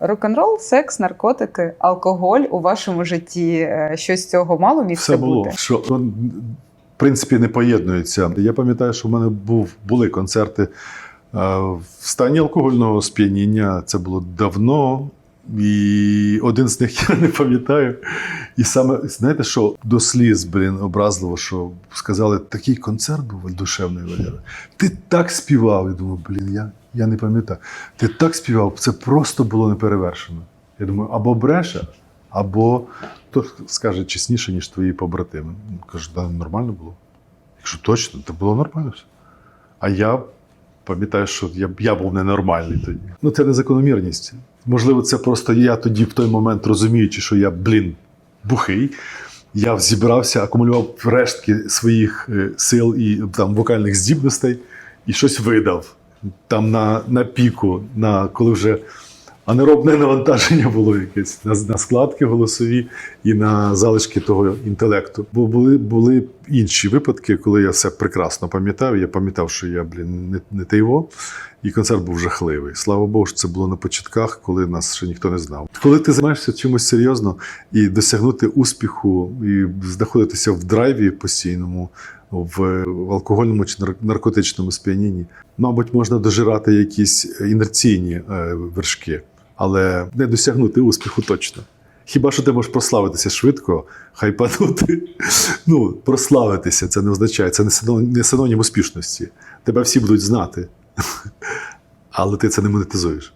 Рок-н-рол, секс, наркотики, алкоголь у вашому житті е, щось з цього мало місце Все було. бути. Що, ну, в принципі, не поєднуються. Я пам'ятаю, що в мене був, були концерти е, в стані алкогольного сп'яніння. Це було давно. І один з них я не пам'ятаю. І саме, знаєте, що до сліз, блін, образливо, що сказали, такий концерт був душевний Валера. Ти так співав. Я думаю, блін, я, я не пам'ятаю. Ти так співав, це просто було неперевершено. Я думаю, або бреше, або хто скаже чесніше, ніж твої побратими. Кажу, да, нормально було. Якщо точно, то було нормально все. А я пам'ятаю, що я, я був ненормальний тоді. Ну, це не закономірність. Можливо, це просто я тоді, в той момент, розуміючи, що я, блін, бухий. Я зібрався, акумулював рештки своїх е, сил і там вокальних здібностей і щось видав. Там на, на піку, на коли вже анеробне навантаження було якесь на, на складки голосові і на залишки того інтелекту. Бо були, були інші випадки, коли я все прекрасно пам'ятав. Я пам'ятав, що я, блін, не, не тейво, і концерт був жахливий. Слава Богу, це було на початках, коли нас ще ніхто не знав. Коли ти займаєшся чимось серйозно і досягнути успіху, і знаходитися в драйві постійному, в, алкогольному чи нар- наркотичному сп'янінні, мабуть, можна дожирати якісь інерційні е, вершки, але не досягнути успіху точно. Хіба що ти можеш прославитися швидко, хайпанути? Ну, прославитися це не означає, це не синонім, успішності. Тебе всі будуть знати, але ти це не монетизуєш.